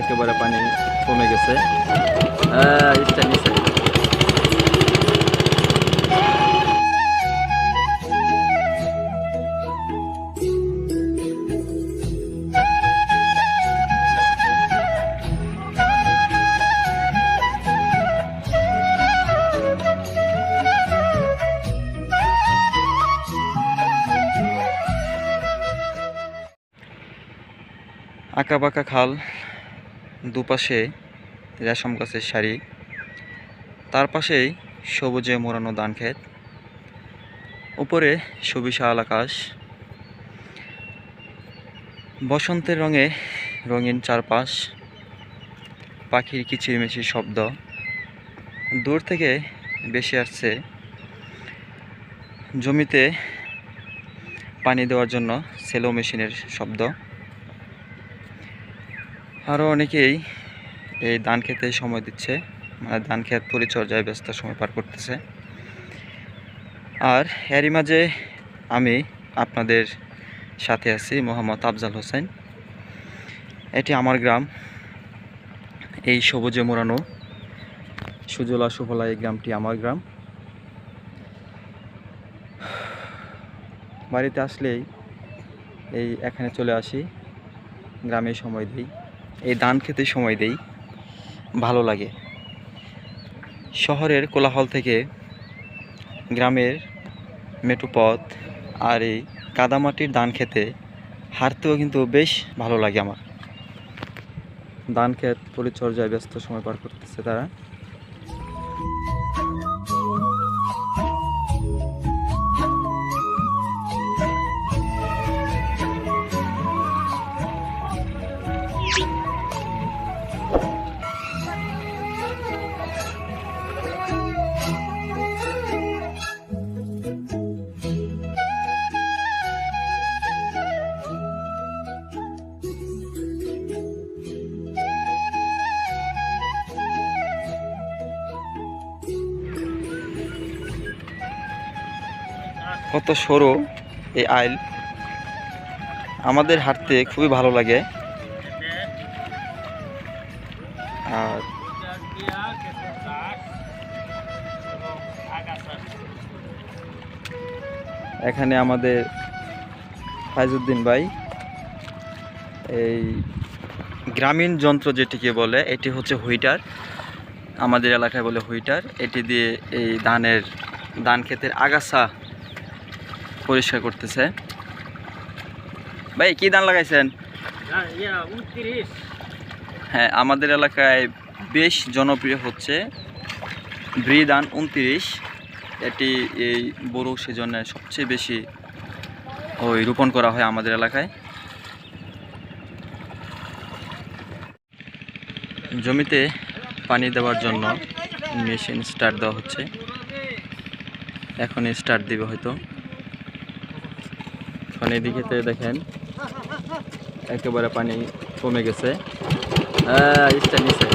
একেবারে পানি কমে গেছে। আঁকা বাঁকা খাল দুপাশে রেশম গাছের সারি, তার পাশেই সবুজে মোড়ানো ধান ক্ষেত, উপরে সুবিশাল আকাশ, বসন্তের রঙে রঙিন চারপাশ, পাখির কিচিরমিচির শব্দ। দূর থেকে বেশি আসছে জমিতে পানি দেওয়ার জন্য সেলো মেশিনের শব্দ। আরও অনেকেই এই ধান খেতে সময় দিচ্ছে মানে ধান ক্ষেত পরিচর্যায় ব্যস্ত সময় পার করতেছে। আর এরই মাঝে আমি আপনাদের সাথে আছি মোহাম্মদ আফজাল হোসেন। এটি আমার গ্রাম, এই সবুজে মোড়ানো সুজলা সুফলা এই গ্রামটি আমার গ্রাম। বাড়িতে আসলেই এই এখানে চলে আসি, গ্রামে সময় দিই। এই ধান খেতে সময় দেই, ভালো লাগে। শহরের কোলাহল থেকে গ্রামের মেটুপথ আর এই কাদামাটির ধান খেতে হাঁটতেও কিন্তু বেশ ভালো লাগে আমার। ধান খেত পরিচর্যায় ব্যস্ত সময় পার করতেছে তারা। কত সরু এই আইল। আমাদের হাঁটতে খুবই ভালো লাগে। আর এখানে আমাদের ফাইজুদ্দিন ভাই, এই গ্রামীণ যন্ত্র যেটিকে বলে, এটি হচ্ছে হুইটার। আমাদের এলাকায় বলে হুইটার। এটি দিয়ে এই ধানের, ধান ক্ষেতের আগাছা পরিষ্কার করতেছে। ভাই কি ধান লাগাইছেন? হ্যাঁ আমাদের এলাকায় বেশ জনপ্রিয় হচ্ছে ব্রি ধান উনত্রিশ। এটি এই বড়ো সিজনে সবচেয়ে বেশি ওই রোপণ করা হয় আমাদের এলাকায়। জমিতে পানি দেওয়ার জন্য মেশিন স্টার্ট দেওয়া হচ্ছে। এখন স্টার্ট দিবে হয়তো। এখন এদিকেতে দেখেন একেবারে পানি কমে গেছে। হ্যাঁ নিচে।